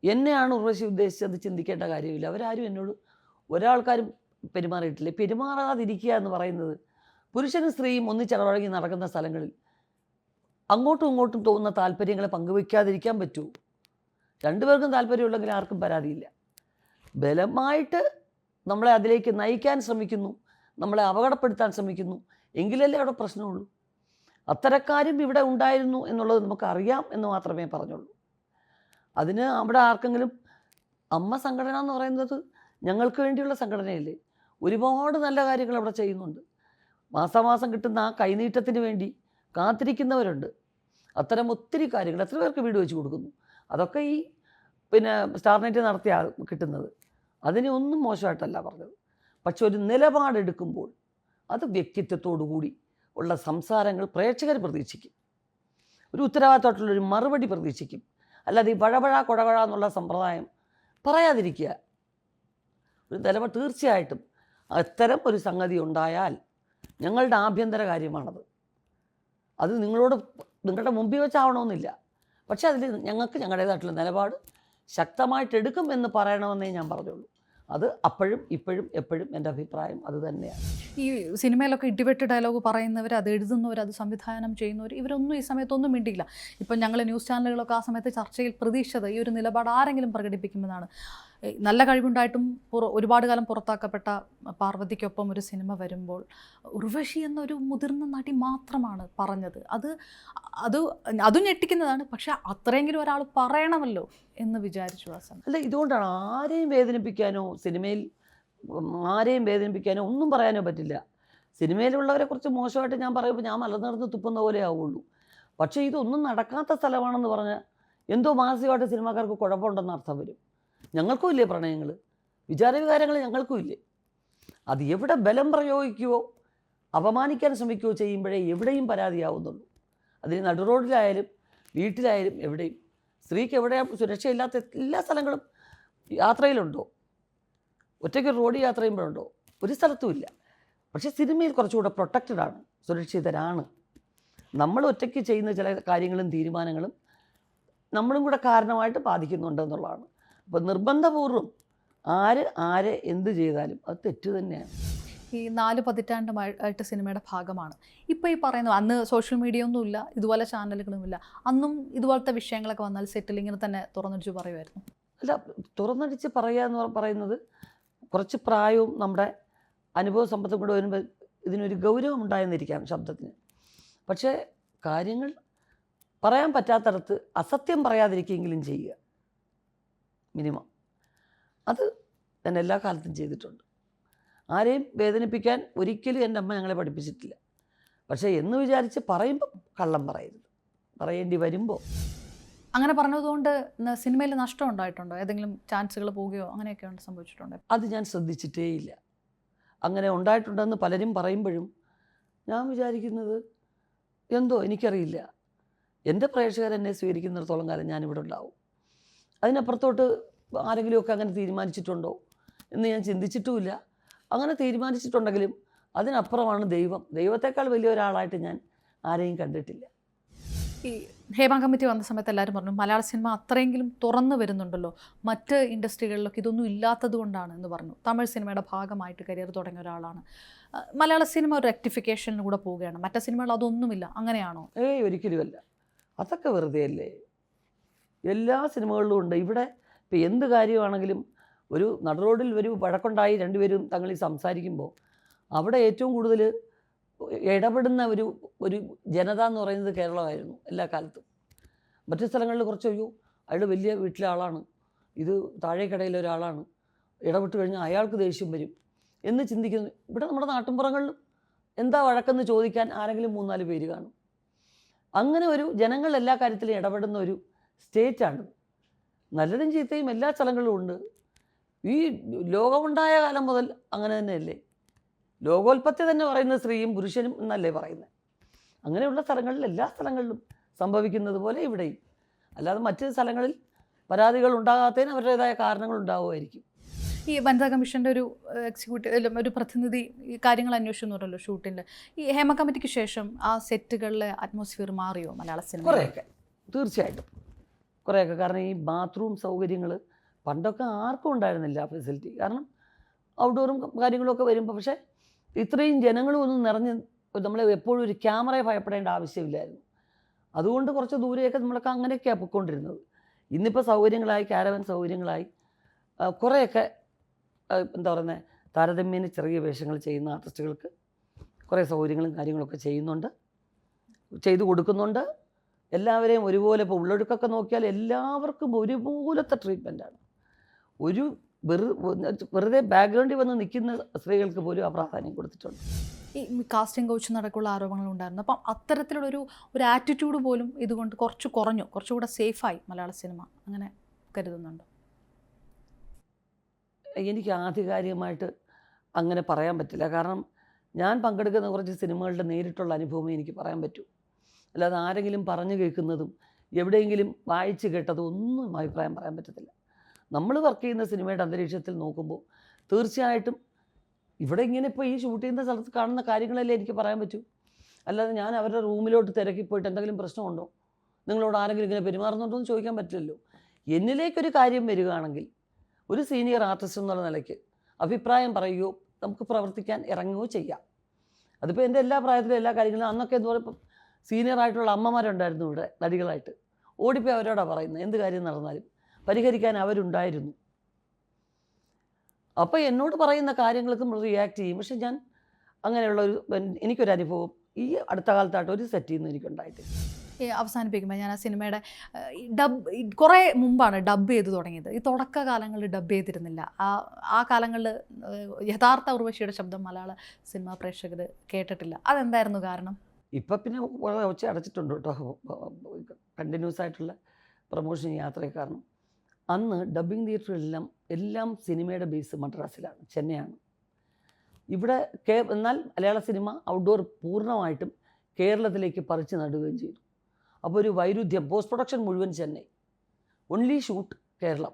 എന്നെയാണ് ഉർവശി ഉദ്ദേശിച്ചത് ചിന്തിക്കേണ്ട കാര്യമില്ല. അവരാരും എന്നോട് ഒരാൾക്കാരും പെരുമാറിയിട്ടില്ല. പെരുമാറാതിരിക്കുക എന്ന് പറയുന്നത് പുരുഷനും സ്ത്രീയും ഒന്നിച്ചിടപഴകി നടക്കുന്ന സ്ഥലങ്ങളിൽ അങ്ങോട്ടും ഇങ്ങോട്ടും തോന്നുന്ന താല്പര്യങ്ങളെ പങ്കുവയ്ക്കാതിരിക്കാൻ പറ്റൂ. രണ്ടുപേർക്കും താല്പര്യമുണ്ടെങ്കിൽ ആർക്കും പരാതിയില്ല. ബലമായിട്ട് നമ്മളെ അതിലേക്ക് നയിക്കാൻ ശ്രമിക്കുന്നു. നമ്മളെ അപകടപ്പെടുത്താൻ ശ്രമിക്കുന്നു. എങ്കിലല്ലേ അവിടെ പ്രശ്നമുള്ളൂ. അത്തരക്കാരും ഇവിടെ ഉണ്ടായിരുന്നു എന്നുള്ളത് നമുക്കറിയാം എന്ന് മാത്രമേ പറഞ്ഞുള്ളൂ. അതിന് അവിടെ ആർക്കെങ്കിലും അമ്മ സംഘടന എന്ന് പറയുന്നത് ഞങ്ങൾക്ക് വേണ്ടിയുള്ള സംഘടനയല്ലേ? ഒരുപാട് നല്ല കാര്യങ്ങൾ അവിടെ ചെയ്യുന്നുണ്ട്. മാസാമാസം കിട്ടുന്ന ആ കൈനീട്ടത്തിന് വേണ്ടി കാത്തിരിക്കുന്നവരുണ്ട്. അത്തരം ഒത്തിരി കാര്യങ്ങൾ എത്ര പേർക്ക് വീട് വെച്ച് കൊടുക്കുന്നു? അതൊക്കെ ഈ പിന്നെ സ്റ്റാർനെറ്റ് നടത്തിയ കിട്ടുന്നത്. അതിനെ ഒന്നും മോശമായിട്ടല്ല പറഞ്ഞത്. പക്ഷെ ഒരു നിലപാടെടുക്കുമ്പോൾ അത് വ്യക്തിത്വത്തോടു കൂടി ഉള്ള സംസാരങ്ങൾ പ്രേക്ഷകർ പ്രതീക്ഷിക്കും. ഒരു ഉത്തരവാദിത്തമായിട്ടുള്ളൊരു മറുപടി പ്രതീക്ഷിക്കും. അല്ലാതെ ഈ പഴപഴ കൊടപഴ എന്നുള്ള സമ്പ്രദായം പറയാതിരിക്കുക. ഒരു നിലപാട് തീർച്ചയായിട്ടും അത്തരം ഒരു സംഗതി ഉണ്ടായാൽ ഞങ്ങളുടെ ആഭ്യന്തര കാര്യമാണത്. അത് നിങ്ങളോട് നിങ്ങളുടെ മുമ്പിൽ വെച്ചാവണമെന്നില്ല. പക്ഷേ അതിൽ ഞങ്ങൾക്ക് ഞങ്ങളുടേതായിട്ടുള്ള നിലപാട് ശക്തമായിട്ട് എടുക്കും എന്ന് പറയണമെന്നേ ഞാൻ പറഞ്ഞുള്ളൂ. അത് അപ്പോഴും ഇപ്പോഴും എപ്പോഴും എന്റെ അഭിപ്രായം അത് തന്നെയാണ്. ഈ സിനിമയിലൊക്കെ ഇടിവെട്ട് ഡയലോഗ് പറയുന്നവർ അത് എഴുതുന്നവർ അത് സംവിധാനം ചെയ്യുന്നവർ ഇവരൊന്നും ഈ സമയത്തൊന്നും മിണ്ടിയില്ല. ഇപ്പം ഞങ്ങൾ ന്യൂസ് ചാനലുകളൊക്കെ ആ സമയത്ത് ചർച്ചയിൽ പ്രതീക്ഷിച്ചത് ഈ ഒരു നിലപാട് ആരെങ്കിലും പ്രകടിപ്പിക്കുമെന്നാണ്. നല്ല കഴിവുണ്ടായിട്ടും പുറ ഒരുപാട് കാലം പുറത്താക്കപ്പെട്ട പാർവതിക്കൊപ്പം ഒരു സിനിമ വരുമ്പോൾ ഉർവശി എന്നൊരു മുതിർന്ന നടി മാത്രമാണ് പറഞ്ഞത്. അത് അത് അതും ഞെട്ടിക്കുന്നതാണ്. പക്ഷേ അത്രയെങ്കിലും ഒരാൾ പറയണമല്ലോ എന്ന് വിചാരിച്ചു സമയം. അല്ല ഇതുകൊണ്ടാണ് ആരെയും വേദനിപ്പിക്കാനോ സിനിമയിൽ ആരെയും വേദനിപ്പിക്കാനോ ഒന്നും പറയാനോ പറ്റില്ല. സിനിമയിലുള്ളവരെ കുറിച്ച് മോശമായിട്ട് ഞാൻ പറയുമ്പോൾ ഞാൻ മലനിർന്ന് തുപ്പുന്ന പോലെ ആവുള്ളൂ. പക്ഷേ ഇതൊന്നും നടക്കാത്ത സ്ഥലമാണെന്ന് പറഞ്ഞാൽ എന്തോ മാനസികമായിട്ട് സിനിമാക്കാർക്ക് കുഴപ്പമുണ്ടെന്ന് അർത്ഥം വരും. ഞങ്ങൾക്കും ഇല്ലേ പ്രണയങ്ങൾ? വിചാരവികാരങ്ങൾ ഞങ്ങൾക്കും ഇല്ലേ? അത് എവിടെ ബലം പ്രയോഗിക്കുകയോ അപമാനിക്കാൻ ശ്രമിക്കുകയോ ചെയ്യുമ്പോഴേ എവിടെയും പരാതിയാവുന്നുള്ളൂ. അതിന് നടുറോഡിലായാലും വീട്ടിലായാലും എവിടെയും. സ്ത്രീക്ക് എവിടെ സുരക്ഷയില്ലാത്ത എല്ലാ സ്ഥലങ്ങളും യാത്രയിലുണ്ടോ? ഒറ്റയ്ക്ക് റോഡ് യാത്ര ചെയ്യുമ്പോഴുണ്ടോ? ഒരു സ്ഥലത്തും ഇല്ല. പക്ഷേ സിനിമയിൽ കുറച്ചുകൂടെ പ്രൊട്ടക്റ്റഡ് ആണ് സുരക്ഷിതരാണ്. നമ്മൾ ഒറ്റയ്ക്ക് ചെയ്യുന്ന ചില കാര്യങ്ങളും തീരുമാനങ്ങളും നമ്മളും കൂടെ കാരണമായിട്ട് ബാധിക്കുന്നുണ്ട് എന്നുള്ളതാണ്. അപ്പോൾ നിർബന്ധപൂർവം ആര് ആരെ എന്ത് ചെയ്താലും അത് തെറ്റ് തന്നെയാണ്. ഈ നാല് പതിറ്റാണ്ടുമായിട്ട് സിനിമയുടെ ഭാഗമാണ്. ഇപ്പോൾ ഈ പറയുന്നത് അന്ന് സോഷ്യൽ മീഡിയ ഒന്നുമില്ല ഇതുപോലെ ചാനലുകളുമില്ല. അന്നും ഇതുപോലത്തെ വിഷയങ്ങളൊക്കെ വന്നാൽ സെറ്റിൽ ഇങ്ങനെ തന്നെ തുറന്നടിച്ച് പറയുമായിരുന്നു. അല്ല തുറന്നടിച്ച് പറയുക എന്ന് പറയുന്നത് കുറച്ച് പ്രായവും നമ്മുടെ അനുഭവ സമ്പത്തും കൂടെ വരുമ്പോൾ ഇതിനൊരു ഗൗരവം ഉണ്ടായെന്നിരിക്കാം ശബ്ദത്തിന്. പക്ഷേ കാര്യങ്ങൾ പറയാൻ പറ്റാത്തടത്ത് അസത്യം പറയാതിരിക്കുകയെങ്കിലും ചെയ്യുക. മിനിമം. അത് ഞാൻ എല്ലാ കാലത്തും ചെയ്തിട്ടുണ്ട്. ആരെയും വേദനിപ്പിക്കാൻ ഒരിക്കലും എന്റെ അമ്മ ഞങ്ങളെ പഠിപ്പിച്ചിട്ടില്ല. പക്ഷേ എന്ന് വിചാരിച്ച് പറയുമ്പോൾ കള്ളം പറയരുത്. പറയേണ്ടി വരുമ്പോൾ അങ്ങനെ പറഞ്ഞതുകൊണ്ട് സിനിമയിൽ നഷ്ടം ഉണ്ടായിട്ടുണ്ടോ? ഏതെങ്കിലും ചാൻസുകൾ പോവുകയോ അങ്ങനെയൊക്കെ ഉണ്ട് സംഭവിച്ചിട്ടുണ്ടോ? അത് ഞാൻ ശ്രദ്ധിച്ചിട്ടേയില്ല. അങ്ങനെ ഉണ്ടായിട്ടുണ്ടെന്ന് പലരും പറയുമ്പോഴും ഞാൻ വിചാരിക്കുന്നത് എന്തോ എനിക്കറിയില്ല. എന്റെ പ്രേക്ഷകർ എന്നെ സ്വീകരിക്കുന്നിടത്തോളം കാലം ഞാനിവിടെ ഉണ്ടാവും. അതിനപ്പുറത്തോട്ട് ആരെങ്കിലുമൊക്കെ അങ്ങനെ തീരുമാനിച്ചിട്ടുണ്ടോ എന്ന് ഞാൻ ചിന്തിച്ചിട്ടുമില്ല. അങ്ങനെ തീരുമാനിച്ചിട്ടുണ്ടെങ്കിലും അതിനപ്പുറമാണ് ദൈവം. ദൈവത്തെക്കാൾ വലിയ ഒരാളായിട്ട് ഞാൻ ആരെയും കണ്ടിട്ടില്ല. ഈ ഹേമ കമ്മിറ്റി വന്ന സമയത്ത് എല്ലാവരും പറഞ്ഞു മലയാള സിനിമ അത്രയെങ്കിലും തുറന്നു വരുന്നുണ്ടല്ലോ. മറ്റ് ഇൻഡസ്ട്രികളിലൊക്കെ ഇതൊന്നും ഇല്ലാത്തത് കൊണ്ടാണ് എന്ന് പറഞ്ഞു. തമിഴ് സിനിമയുടെ ഭാഗമായിട്ട് കരിയർ തുടങ്ങിയ ഒരാളാണ്. മലയാള സിനിമ ഒരു റെക്ടിഫിക്കേഷനിലൂടെ പോവുകയാണ്. മറ്റേ സിനിമകൾ അതൊന്നുമില്ല. അങ്ങനെയാണോ? ഏയ് ഒരിക്കലുമല്ല. അതൊക്കെ വെറുതെ അല്ലേ എല്ലാ സിനിമകളിലും ഉണ്ട്. ഇവിടെ ഇപ്പം എന്ത് കാര്യമാണെങ്കിലും ഒരു നടറോഡിൽ ഒരു വഴക്കുണ്ടായി രണ്ടുപേരും തങ്ങളിൽ സംസാരിക്കുമ്പോൾ അവിടെ ഏറ്റവും കൂടുതൽ ഇടപെടുന്ന ഒരു ഒരു ജനത എന്ന് പറയുന്നത് കേരളമായിരുന്നു എല്ലാ കാലത്തും. മറ്റു സ്ഥലങ്ങളിൽ കുറച്ച് അയ്യോ അയാൾ വലിയ വീട്ടിലെ ആളാണ്. ഇത് താഴേക്കടയിലെ ഒരാളാണ്. ഇടപെട്ട് കഴിഞ്ഞാൽ അയാൾക്ക് ദേഷ്യം വരും എന്ന് ചിന്തിക്കുന്നു. ഇവിടെ നമ്മുടെ നാട്ടിൻപുറങ്ങളിലും എന്താ വഴക്കെന്ന് ചോദിക്കാൻ ആരെങ്കിലും മൂന്നാൽ പേര് കാണും. അങ്ങനെ ഒരു ജനങ്ങൾ എല്ലാ കാര്യത്തിലും ഇടപെടുന്ന ഒരു സ്റ്റേറ്റാണ്. നല്ലതും ചീത്തയും എല്ലാ സ്ഥലങ്ങളിലും ഉണ്ട്. ഈ ലോകമുണ്ടായ കാലം മുതൽ അങ്ങനെ തന്നെയല്ലേ? ലോകോൽപത്തി തന്നെ പറയുന്നത് സ്ത്രീയും പുരുഷനും എന്നല്ലേ പറയുന്നത്? അങ്ങനെയുള്ള സ്ഥലങ്ങളിൽ എല്ലാ സ്ഥലങ്ങളിലും സംഭവിക്കുന്നത് പോലെ ഇവിടെയും. അല്ലാതെ മറ്റ് സ്ഥലങ്ങളിൽ പരാതികൾ ഉണ്ടാകാത്തതിന് അവരുടേതായ കാരണങ്ങൾ ഉണ്ടാവുമായിരിക്കും. ഈ വനിതാ കമ്മീഷന്റെ ഒരു എക്സിക്യൂട്ടീവ് അല്ല, ഒരു പ്രതിനിധി ഈ കാര്യങ്ങൾ അന്വേഷിച്ചു പറഞ്ഞല്ലോ ഷൂട്ടിന്റെ ഈ ഹേമ കമ്മിറ്റിക്ക് ശേഷം ആ സെറ്റുകളിലെ അറ്റ്മോസ്ഫിയർ മാറിയോ മലയാള സിനിമ കുറേയൊക്കെ. തീർച്ചയായിട്ടും. കുറേയൊക്കെ. കാരണം ഈ ബാത്റൂം സൗകര്യങ്ങൾ പണ്ടൊക്കെ ആർക്കും ഉണ്ടായിരുന്നില്ല ആ ഫെസിലിറ്റി. കാരണം ഔട്ട്ഡോറും കാര്യങ്ങളൊക്കെ വരുമ്പോൾ പക്ഷേ ഇത്രയും ജനങ്ങളും ഒന്നും നിറഞ്ഞ് നമ്മൾ എപ്പോഴും ഒരു ക്യാമറയെ ഭയപ്പെടേണ്ട ആവശ്യമില്ലായിരുന്നു. അതുകൊണ്ട് കുറച്ച് ദൂരെയൊക്കെ നമ്മളൊക്കെ അങ്ങനെയൊക്കെയാണ് പൊയ്ക്കൊണ്ടിരുന്നത്. ഇന്നിപ്പോൾ സൗകര്യങ്ങളായി ക്യാരവൻ സൗകര്യങ്ങളായി. കുറേയൊക്കെ എന്താ പറയുന്നത് താരതമ്യേന ചെറിയ വേഷങ്ങൾ ചെയ്യുന്ന ആർട്ടിസ്റ്റുകൾക്ക് കുറേ സൗകര്യങ്ങളും കാര്യങ്ങളൊക്കെ ചെയ്യുന്നുണ്ട്. ചെയ്തു കൊടുക്കുന്നുണ്ട്. എല്ലാവരെയും ഒരുപോലെ ഇപ്പോൾ ഉള്ളൊഴുക്കൊക്കെ നോക്കിയാൽ എല്ലാവർക്കും ഒരുപോലത്തെ ട്രീറ്റ്മെന്റാണ് ഒരു വെറു വെറുതെ ബാക്ക്ഗ്രൗണ്ടിൽ വന്ന് നിൽക്കുന്ന സ്ത്രീകൾക്ക് പോലും ആ പ്രാധാന്യം കൊടുത്തിട്ടുണ്ട്. ഈ കാസ്റ്റിംഗ് കോച്ച് നടക്കുള്ള ആരോപണങ്ങൾ ഉണ്ടായിരുന്നു. അപ്പം അത്തരത്തിലുള്ളൊരു ഒരു ആറ്റിറ്റ്യൂഡ് പോലും ഇതുകൊണ്ട് കുറച്ച് കുറഞ്ഞു. കുറച്ചുകൂടെ സേഫായി മലയാള സിനിമ അങ്ങനെ കരുതുന്നുണ്ട്? എനിക്ക് ആധികാരികമായിട്ട് അങ്ങനെ പറയാൻ പറ്റില്ല. കാരണം ഞാൻ പങ്കെടുക്കുന്ന കുറച്ച് സിനിമകളുടെ നേരിട്ടുള്ള അനുഭവമേ എനിക്ക് പറയാൻ പറ്റൂ. അല്ലാതെ ആരെങ്കിലും പറഞ്ഞു കേൾക്കുന്നതും എവിടെയെങ്കിലും വായിച്ച് കേട്ടതും ഒന്നും അഭിപ്രായം പറയാൻ പറ്റത്തില്ല. നമ്മൾ വർക്ക് ചെയ്യുന്ന സിനിമയുടെ അന്തരീക്ഷത്തിൽ നോക്കുമ്പോൾ തീർച്ചയായിട്ടും ഇവിടെ ഇങ്ങനെ ഇപ്പോൾ ഈ ഷൂട്ട് ചെയ്യുന്ന സ്ഥലത്ത് കാണുന്ന കാര്യങ്ങളല്ലേ എനിക്ക് പറയാൻ പറ്റൂ. അല്ലാതെ ഞാൻ അവരുടെ റൂമിലോട്ട് തിരക്കി പോയിട്ട് എന്തെങ്കിലും പ്രശ്നമുണ്ടോ? നിങ്ങളോട് ആരെങ്കിലും ഇങ്ങനെ പെരുമാറുന്നുണ്ടോ എന്ന് ചോദിക്കാൻ പറ്റില്ലല്ലോ. എന്നിലേക്കൊരു കാര്യം വരികയാണെങ്കിൽ ഒരു സീനിയർ ആർട്ടിസ്റ്റ് എന്നുള്ള നിലയ്ക്ക് അഭിപ്രായം പറയുകയോ നമുക്ക് പ്രവർത്തിക്കാൻ ഇറങ്ങുകയോ ചെയ്യാം. അതിപ്പോൾ എന്റെ എല്ലാ പ്രായത്തിലും എല്ലാ കാര്യങ്ങളും അന്നൊക്കെ എന്ന് പറയുമ്പോൾ സീനിയർ ആയിട്ടുള്ള അമ്മമാരുണ്ടായിരുന്നു ഇവിടെ നടികളായിട്ട്. ഓടിപ്പോയി അവരോടാണ് പറയുന്നത് എന്ത് കാര്യം നടന്നാലും. പരിഹരിക്കാൻ അവരുണ്ടായിരുന്നു. അപ്പോൾ എന്നോട് പറയുന്ന കാര്യങ്ങൾക്ക് നമ്മൾ റിയാക്ട് ചെയ്യും. പക്ഷെ ഞാൻ അങ്ങനെയുള്ള ഒരു എനിക്കൊരു അനുഭവം ഈ അടുത്ത കാലത്തായിട്ട് ഒരു സെറ്റിൽ നിന്ന് എനിക്കുണ്ടായിട്ടില്ല. അവസാനിപ്പിക്കുമ്പോൾ ഞാൻ ആ സിനിമയുടെ ഡബ് കുറേ മുമ്പാണ് ഡബ് ചെയ്ത് തുടങ്ങിയത്. ഈ തുടക്ക കാലങ്ങളിൽ ഡബ് ചെയ്തിരുന്നില്ല. ആ ആ കാലങ്ങളിൽ യഥാർത്ഥ ഉർവശിയുടെ ശബ്ദം മലയാള സിനിമാ പ്രേക്ഷകർ കേട്ടിട്ടില്ല. അതെന്തായിരുന്നു കാരണം? ഇപ്പം പിന്നെ ഒച്ച അടച്ചിട്ടുണ്ട് കേട്ടോ. കണ്ടിന്യൂസ് ആയിട്ടുള്ള പ്രൊമോഷൻ യാത്രയെ കാരണം. അന്ന് ഡബ്ബിംഗ് തിയേറ്ററെല്ലാം എല്ലാം സിനിമയുടെ ബേസ് മദ്രാസിലാണ് ചെന്നൈയാണ്. ഇവിടെ കേ എന്നാൽ മലയാള സിനിമ ഔട്ട്ഡോർ പൂർണമായിട്ടും കേരളത്തിലേക്ക് പറിച്ചു നടുകയും ചെയ്തു. അപ്പോൾ ഒരു വൈരുദ്ധ്യം പോസ്റ്റ് പ്രൊഡക്ഷൻ മുഴുവൻ ചെന്നൈ. Only shoot Keralam.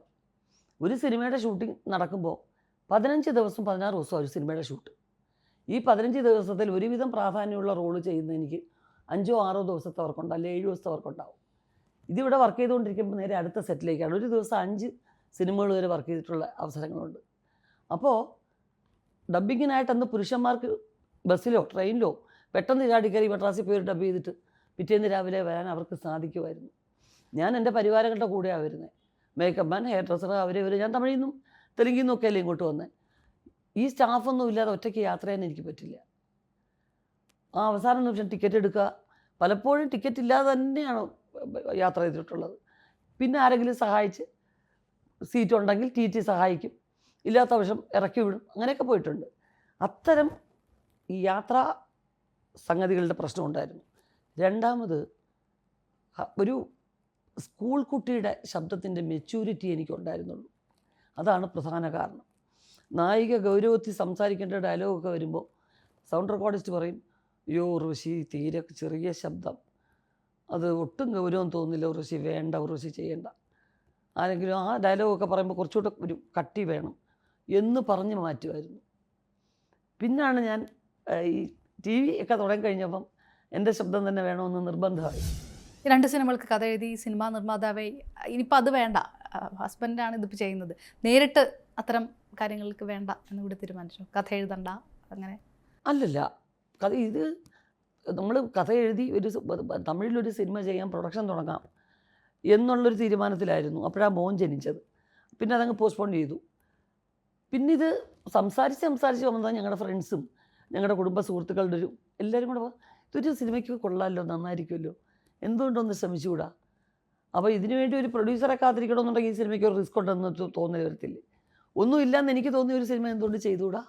ഒരു സിനിമയുടെ ഷൂട്ടിംഗ് നടക്കുമ്പോൾ പതിനഞ്ച് ദിവസം പതിനാറ് ദിവസം ഒരു സിനിമയുടെ ഷൂട്ട് ഈ പതിനഞ്ച് ദിവസത്തിൽ ഒരുവിധം പ്രാധാന്യമുള്ള റോൾ ചെയ്യുന്ന എനിക്ക് അഞ്ചോ ആറോ ദിവസത്തെ വർക്കുണ്ട് അല്ലെങ്കിൽ ഏഴ് ദിവസത്തെ വർക്കുണ്ടാവും ഇതിവിടെ വർക്ക് ചെയ്തുകൊണ്ടിരിക്കുമ്പോൾ നേരെ അടുത്ത സെറ്റിലേക്കാണ് ഒരു ദിവസം അഞ്ച് സിനിമകൾ വരെ വർക്ക് ചെയ്തിട്ടുള്ള അവസരങ്ങളുണ്ട്. അപ്പോൾ ഡബ്ബിങ്ങിനായിട്ട് അന്ന് പുരുഷന്മാർക്ക് ബസ്സിലോ ട്രെയിനിലോ പെട്ടെന്ന് ചാടി കയറി മദ്രാസിൽ പോയി ഡബ്ബ് ചെയ്തിട്ട് പിറ്റേന്ന് രാവിലെ വരാൻ അവർക്ക് സാധിക്കുമായിരുന്നു. ഞാൻ എന്റെ പരിവാരങ്ങളുടെ കൂടെയാണ് വരുന്നത് മേക്കപ്പ് മാൻ ഹെയർ ഡ്രസ്സർ അവരെ ഇവർ ഞാൻ തമിഴിൽ നിന്നും തെലുങ്കിൽ നിന്നൊക്കെ അല്ലേ ഇങ്ങോട്ട് വന്നത് ഈ സ്റ്റാഫൊന്നും ഇല്ലാതെ ഒറ്റയ്ക്ക് യാത്ര ചെയ്യാൻ എനിക്ക് പറ്റില്ല. ആ അവസാന നിമിഷം ടിക്കറ്റ് എടുക്കുക. പലപ്പോഴും ടിക്കറ്റ് ഇല്ലാതെ തന്നെയാണ് യാത്ര ചെയ്തിട്ടുള്ളത്. പിന്നെ ആരെങ്കിലും സഹായിച്ച് സീറ്റ് ഉണ്ടെങ്കിൽ ടി ടി സഹായിക്കും. ഇല്ലാത്ത പക്ഷം ഇറക്കി വിടും. അങ്ങനെയൊക്കെ പോയിട്ടുണ്ട്. അത്തരം ഈ യാത്രാ സംഗതികളുടെ പ്രശ്നം ഉണ്ടായിരുന്നു. രണ്ടാമത് ഒരു സ്കൂൾ കുട്ടിയുടെ ശബ്ദത്തിന്റെ മെച്യൂരിറ്റി എനിക്കുണ്ടായിരുന്നുള്ളൂ. അതാണ് പ്രധാന കാരണം. നായിക ഗൗരവത്തിൽ സംസാരിക്കേണ്ട ഡയലോഗൊക്കെ വരുമ്പോൾ സൗണ്ട് റെക്കോർഡിസ്റ്റ് പറയും അയ്യോ ഉർവശി തീരെ ചെറിയ ശബ്ദം. അത് ഒട്ടും ഗൗരവം തോന്നില്ല ഉർവശി വേണ്ട ഉർവശി ചെയ്യേണ്ട. ആരെങ്കിലും ആ ഡയലോഗൊക്കെ പറയുമ്പോൾ കുറച്ചുകൂടെ ഒരു കട്ടി വേണം എന്ന് പറഞ്ഞ് മാറ്റുമായിരുന്നു. പിന്നാണ് ഞാൻ ഈ ടി വി ഒക്കെ തുടങ്ങിക്കഴിഞ്ഞപ്പം എന്റെ ശബ്ദം തന്നെ വേണമെന്ന് നിർബന്ധമായി. രണ്ട് സിനിമകൾക്ക് കഥ എഴുതി സിനിമാ നിർമ്മാതാവേ ഇനിയിപ്പോൾ അത് വേണ്ട. ഹസ്ബൻഡാണ് ഇതിപ്പോൾ ചെയ്യുന്നത്. നേരിട്ട് അത്തരം കാര്യങ്ങൾക്ക് വേണ്ട എന്ന് കൂടി തീരുമാനിച്ചു. കഥ എഴുതണ്ട അങ്ങനെ. അല്ലല്ല കഥ ഇത് നമ്മൾ കഥ എഴുതി ഒരു തമിഴിലൊരു സിനിമ ചെയ്യാൻ പ്രൊഡക്ഷൻ തുടങ്ങാം എന്നുള്ളൊരു തീരുമാനത്തിലായിരുന്നു. അപ്പോഴാണ് മോൻ ജനിച്ചത്. പിന്നെ അതങ്ങ് പോസ്റ്റ്പോൺ ചെയ്തു. പിന്നെ ഇത് സംസാരിച്ച് സംസാരിച്ച് വന്നതാണ് ഞങ്ങളുടെ ഫ്രണ്ട്സും ഞങ്ങളുടെ കുടുംബ സുഹൃത്തുക്കളുടെ ഒരു എല്ലാവരും കൂടെ ഇതൊരു സിനിമയ്ക്ക് കൊള്ളാമല്ലോ നന്നായിരിക്കുമല്ലോ. എന്തുകൊണ്ടൊന്ന് ശ്രമിച്ചുകൂടാ? അപ്പോൾ ഇതിനു വേണ്ടി ഒരു പ്രൊഡ്യൂസറെ കാത്തിരിക്കണമെന്നുണ്ടെങ്കിൽ ഈ സിനിമയ്ക്ക് ഒരു റിസ്ക് ഉണ്ടെന്ന് തോന്നുന്ന തോന്നൽ വരത്തില്ലേ ഒന്നുമില്ലെന്ന് എനിക്ക് തോന്നിയ ഒരു സിനിമ എന്തുകൊണ്ട് ചെയ്തുകൂടാ?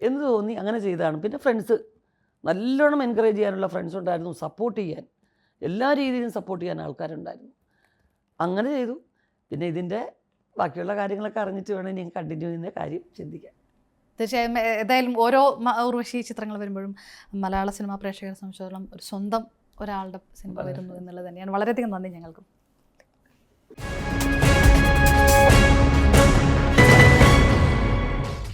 എന്ന് തോന്നി അങ്ങനെ ചെയ്തതാണ്. പിന്നെ ഫ്രണ്ട്സ് നല്ലോണം എൻകറേജ് ചെയ്യാനുള്ള ഫ്രണ്ട്സ് ഉണ്ടായിരുന്നു സപ്പോർട്ട് ചെയ്യാൻ. എല്ലാ രീതിയിലും സപ്പോർട്ട് ചെയ്യാൻ ആൾക്കാരുണ്ടായിരുന്നു. അങ്ങനെ ചെയ്തു. പിന്നെ ഇതിന്റെ ബാക്കിയുള്ള കാര്യങ്ങളൊക്കെ അറിഞ്ഞിട്ട് വേണം ഇനി കണ്ടിന്യൂ ചെയ്യുന്ന കാര്യം ചിന്തിക്കാൻ. തീർച്ചയായും. ഏതായാലും ഓരോ ഉർവശി ചിത്രങ്ങൾ വരുമ്പോഴും മലയാള സിനിമാ പ്രേക്ഷകരെ സംബന്ധിച്ചിടത്തോളം ഒരു സ്വന്തം ഒരാളുടെ സിനിമ വരുന്നു എന്നുള്ളത് തന്നെയാണ്. വളരെയധികം നന്ദി ഞങ്ങൾക്കും.